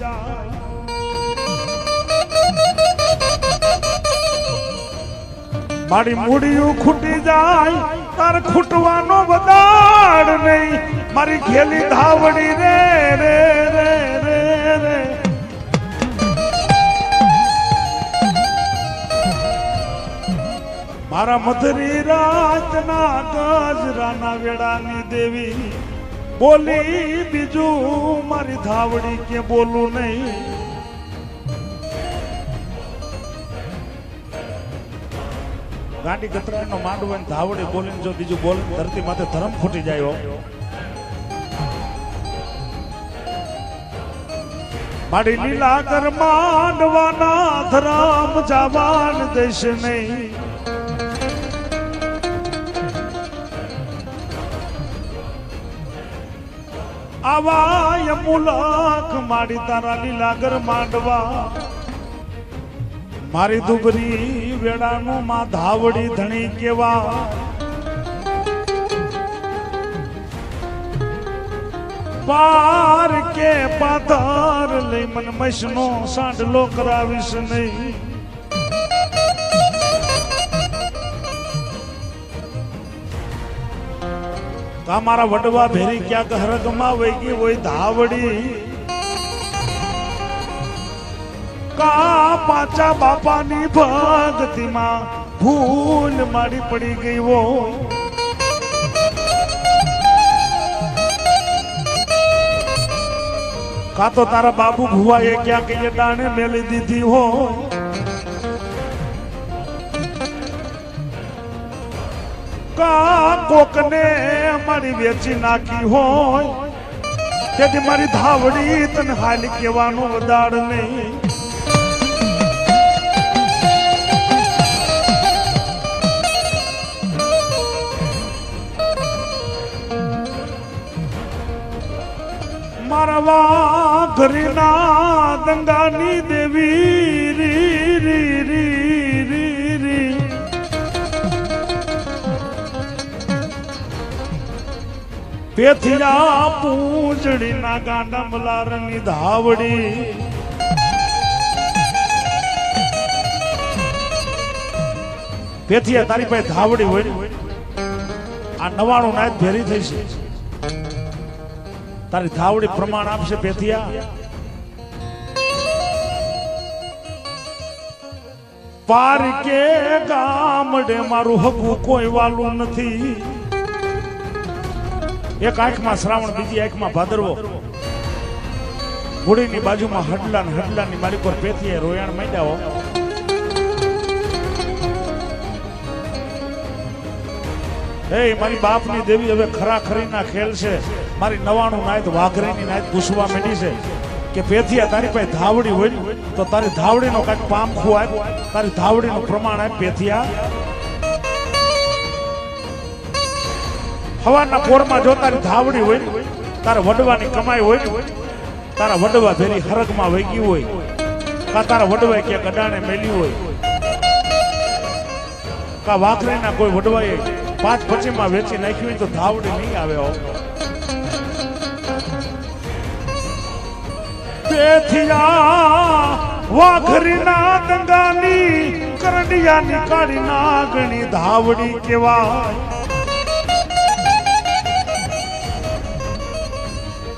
જાય. મારી મૂડીયું ખૂટી જાય, તાર ખૂટવાનો બદાડ નહીં. મારી ઘેલી ધાવડી રે રે રે રે રે. મારા મધરી રાતના ગજરાના વેડાની દેવી બોલી બીજું મારી ધાવડી કે બોલું નહીં ગાંડી ગતરાનો માંડવો ને ધાવડી બોલીને જો બીજું બોલ, ધરતી માથે ધરમ ખૂટી જાય. મારી લીલા કર માંડવાના ધરામ જવાન દેશ નહીં આવા યમુલક મારી તારા લીલાગર માંડવા. મારી દુબરી વેળાનું માં ધાવડી ધણી કેવા. પાર કે પાથર લઈ મન મસનો સાંડલો કરાવીશ નહીં. કા મારા વડવા ભેરી ક્યાંક હરગમાં વહી ગઈ હોય ધાવડી. કા પાચા બાપાની ભક્તિમાં ભૂલ મારી પડી ગઈ હો કા તો તારા બાબુ ભુવાએ ક્યાં એ દાણે મેલી દીધી હો કા કોકને મારી વેચી નાખી હોય? તેથી મારી ધાવડી તને હાલ કહેવાનું વદાડ નહીં. મારવા ઘરના દંગાની દેવી રી રી રી. પેથિયા પૂંજડીના ગાંડા મલારની ધાવડી. પેથિયા તારી પાસે ધાવડી હોય. આ નવાણું નાય ભેરી થઈ છે. તારી ધાવડી પ્રમાણ આપશે પેથિયા પાર કે ગામડે મારું હગું કોઈ વાલું નથી. એક આંખમાં શ્રાવણ, બીજી આંખમાં ભાદરવો. ઘોડીની બાજુમાં હડલા ને હડલાની મારી પર પેથીએ રોયાણ માંડ્યા હો. હે મારી બાપની દેવી હવે ખરા ખરીના ખેલ છે. મારી નવાણું નાયત, વાઘરીની નાયત પૂછવા માંડી છે કે પેથિયા તારી પાસે ધાવડી હોય તો તારી ધાવડીનો કાંઈક પામખું આપ, તારી ધાવડીનું પ્રમાણ આપ, પેથિયા. હવાના પોરમાં જો તારી ધાવડી હોય, તારા વડવાની કમાઈ હોય, તારા વડવા ભેરી હરગમાં વહી હોય, કા તારા વડવાએ ક્યાંક અડાણે મેલી હોય, કા વાખરીના કોઈ વડવાએ પાંચ પછીમાં વેચી નાખ્યું હોય તો ધાવડી નહીં આવે તેથી વાઘરીના દંગાની કરડિયાની કાળી નાગણી ધાવડી કેવાય.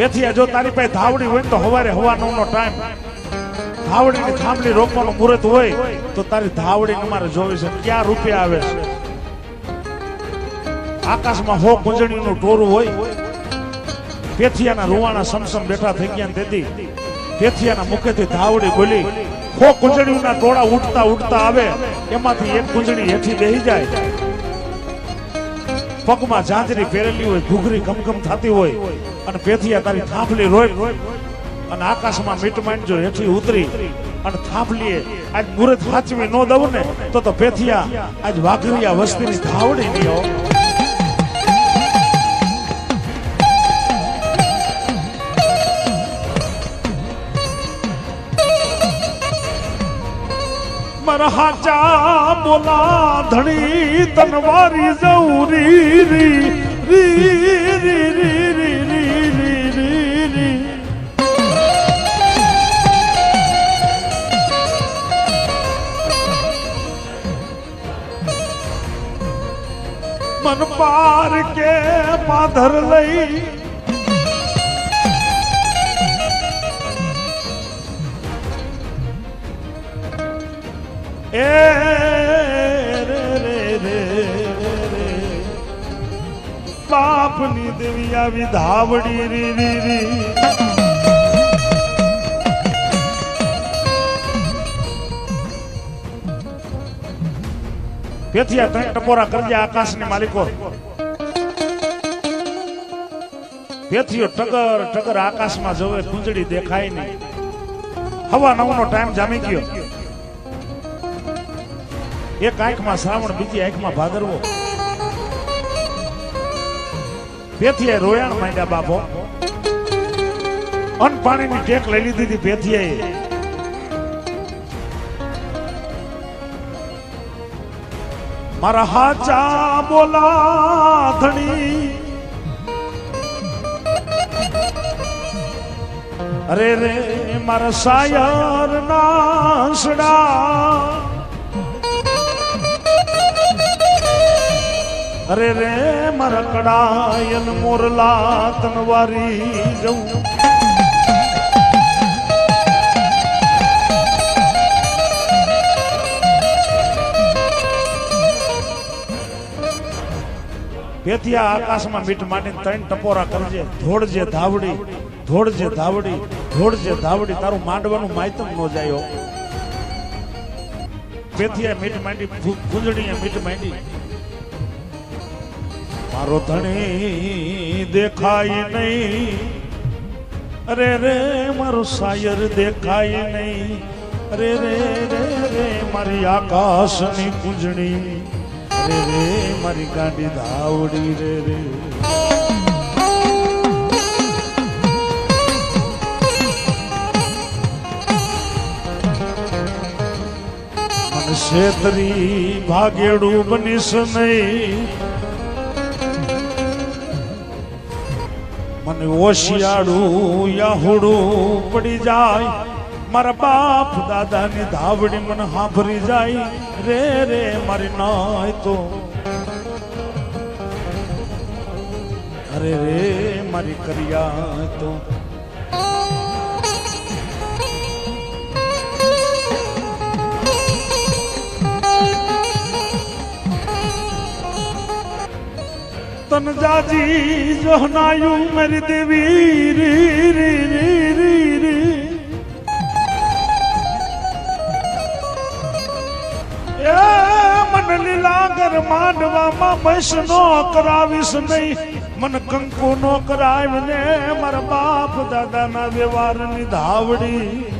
પેથિયા જો તારી પાસે ધાવડી હોય ને તો હવારે હવાનો નો ટાઈમ ધાવડીની થાંભલી રોકવાનું મુહૂર્ત હોય તો તારી ધાવડી અમારે જોવી છે. ક્યાં રૂપિયા આવે છે? આકાશમાં હો કુંજણી નું ટોરું હોય. પેથિયાના રૂવાણા સમસમ બેઠા થઈ ગયા ને તેથી પેથિયાના મુખેથી ધાવડી બોલી હો કુંજણીના ટોળા ઉડતા ઉડતા આવે. એમાંથી એક કુંજણી હેઠી બેહી જાય. પગમાં જાંજરી પહેરેલી હોય, ઘૂઘરી ગમગમ થતી હોય. અને પેથિયા તારી થાંભલી રોય અને આકાશમાં મીટ માંડજો હેઠી ઉતરી અને થાંભલીએ આજ મુરત હાચવી ન દઉં ને, તો તો પેથિયા આજ વાઘરિયા વસ્તીની ધાવડી નહીં મરહાચા બોલા ધણી તનવારી જૌરી રી રી રી રી રી રી. મન પાર કે પાધર લઈ. એ રે રે રે રે બાપની દેવી આવી ધાવડી રી રી રી પેથિયા ત્રણ ટપોરા કરજે આકાશની માલિકો. પેથિયો ટગર ટગર આકાશમાં જવે કુંજડી દેખાય નહીં. હવા નવનો ટાઈમ જામી ગયો. એક આંખમાં શ્રાવણ, બીજી આંખમાં ભાદરવો. પેથીએ રોયાણ માંડ્યા બાપો. અન પાણીની ટેક લઈ લીધી હતી પેથિયાએ મારા હાચા બોલા ધણી. અરે રે, મારા સાયર નાસડા. અરે રે, મારા કડાયન મોરલા તનવારી જવું. પેથિયા આકાશમાં મીઠ માંડીને ત્રણ ટપોરા કરજે. ધોળજે ધાવડી ધોળજે ધાવડી ધોળજે ધાવડી. તારું માંડવાનું માયતમ ન જાય હો. મીઠ માંડી ભૂંજડીએ મીઠ માંડી. મારો ધણી દેખાય નહીં. અરે રે, મારો સાયર દેખાય નહીં. અરે રે રે રે, મારી આકાશની કુંજણી અરે રે, મારી ગાડી ધાવડી રે રે. શેતરી ભાગેડું બનીશ નહીં. મને ઓશિયાળું યાહુડું પડી જાય. મારા બાપ દાદાની ધાવડી મને હાંભરી જાય. રે રે, મારી નાય તો. અરે, રે, મારી કરિયા તો. તન જાજી જોહનાયું મેરી દેવી. રી રી રી. મન લીલાગર માંડવામાં બસ નો કરાવીશ નહીં. મન કંકુ નો કરાવીને મારા બાપ દાદાના વ્યવહારની ધાવડી.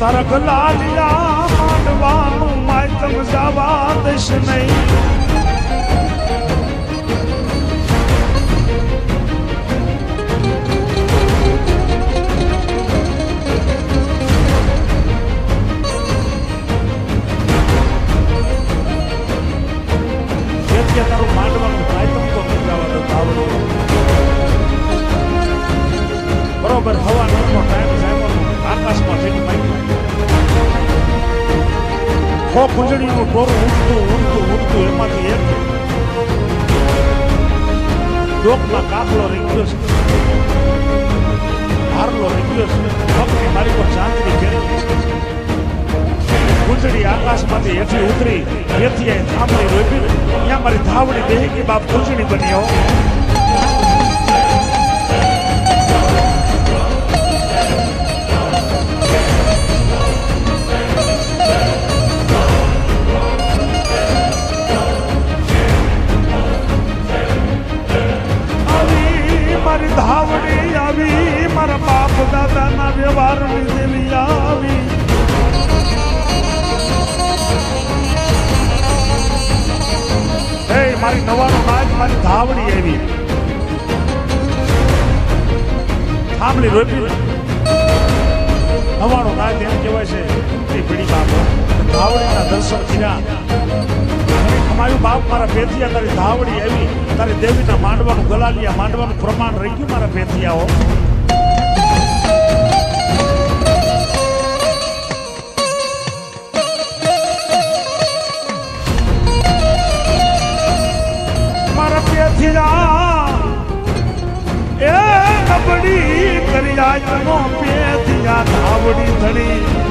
તારા લીલા માંડવાનું માયતમ જવા દેશ નહીં. તારું માંડવાનું માયતમ તો બરોબર હવા ખો ખુંજણીનું ટોરું ઉઠતું ઉઠતું ઉઠતું એમાંથી એક ડોકમાં કાફલો રીંગ્યો છે હારલો રીંગ્યો છે પગની મારી પર ચાંદની ફેરવી કુંજડી આકાશમાંથી હેઠી ઉતરી એથી અહીં થાંભલી રોપી ત્યાં મારી ધાવડી દેહી કે બાપ કુંજડી બન્યો આવી ધાવડી આવી, મારા બાપ દાદાના વ્યવહારની દેવી આવી મારી નવાનો નાચ મારી ધાવડી આવી. થાંભલી રોપી નવાનો નાચ એમ કહેવાય છે. એ પીડી બાપ. ધાવડીના દર્શન કર્યા. અમારું બાપ મારા ભેથિયા તારી ધાવડી આવી, તારી દેવીના માંડવાનું ગલાલિયા માંડવાનું પ્રમાણ રહી ગયું મારા ભેથિયાઓ મારા પેથિયા એ નબળી કર્યા નો પેથિયા ધાવડી ધણી.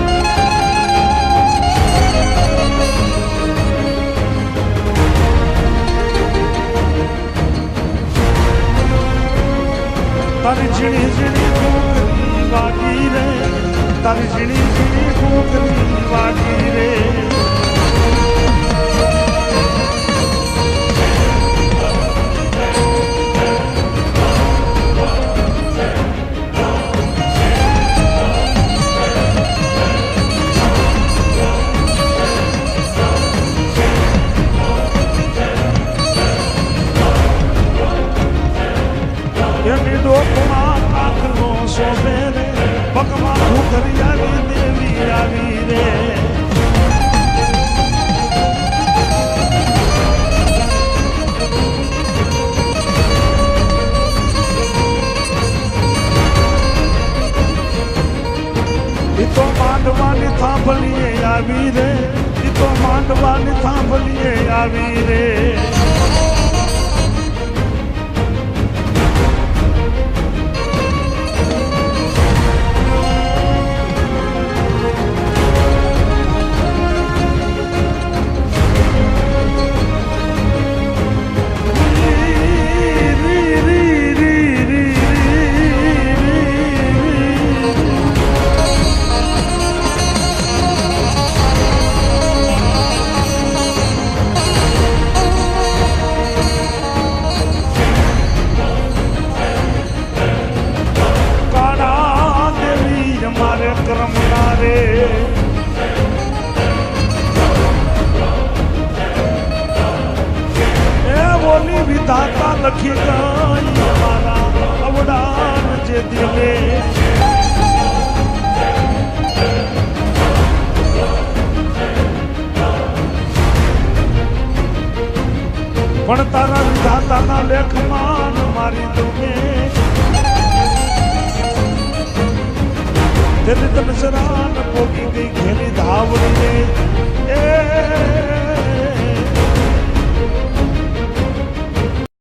તારી ઝીણી ઝીણી ઘૂંઘરી વાગી રે તારી ઝીણી ઝીણી ઘૂંઘરી વાગી રે તો માંડવાની થાંભલીએ આવી રે. તો માંડવાની થાંભલીએ આવી રે. પણ તારા વિધાતાના લેખમાં મારી દઉં તેરી તન સરાન પોગી ગઈ ઘેરી ધાવડી એ